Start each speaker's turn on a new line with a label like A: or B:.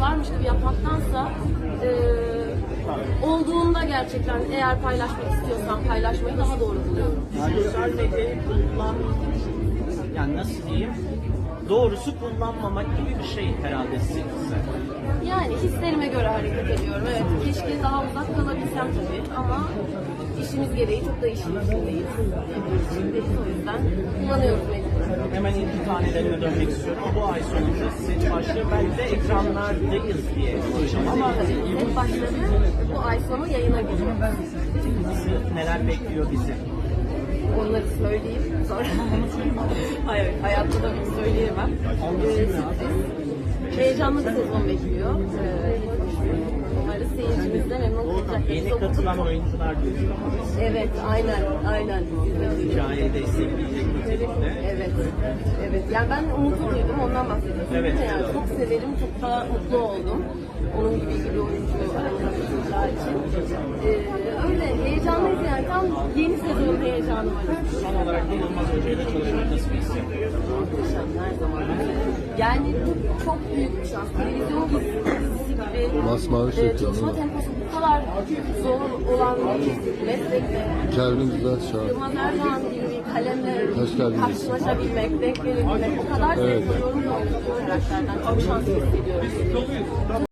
A: varmış gibi yapmaktansa e, olduğunda gerçekten eğer paylaşmak istiyorsam paylaşmayı daha doğru buluyorum.
B: Sosyal kullan... Yani nasıl diyeyim? Doğrusu kullanmamak gibi bir şey herhalde size.
A: Hislerime göre hareket ediyorum. Evet, keşke daha uzak kalabilsem tabii ama işimiz gereği çok da işin içindeyiz. İçindeyiz o yüzden kullanıyoruz mecburen.
B: Hemen ilk tanelerine dönmek istiyorum. Bu ay sonunda set başlıyor. Belki de ekranlardayız diye konuşacağım ama
A: Set başladı. Bu ay sonu yayına giriyor.
B: neler bekliyor bizi?
A: Onları söyleyeyim sonra. Hayır, hayatta da bunu söyleyemem. Ee, sürpriz. Heyecanlı bir sezon bekliyor. Ee, umarız seyircimiz de memnun kalacak.
B: Yeni katılan oyuncular diyorsunuz.
A: Evet, aynen, aynen.
B: Hikayeyi destekleyecek nitelikte.
A: Evet, evet. Yani ben Umut'u duydum, ondan bahsediyorum.
B: Evet.
A: Yani çok severim, çok da mutlu oldum. Onun gibi bir oyuncu katılacağı için. Ee, öyle, heyecanlıyız yani. Tam yeni sezon heyecanı var.
B: Son olarak da Yılmaz Hoca ile çalışmak nasıl bir hissiyat?
A: Muhteşem her zaman. Yani bu çok büyük bir şans. Televizyon dizisi gibi
C: Masmavi
A: e,
C: çekiyor,
A: çalışma temposu bu kadar zor olan bir meslekte
C: Kervin güzel şarkı.
A: Yılmaz Erdoğan gibi bir kalemle
C: Hoş geldiniz.
A: karşılaşabilmek, denk gelebilmek o kadar
C: Evet.
A: zevk alıyorum ki oynadığım karakterden. Çok şanslı hissediyorum.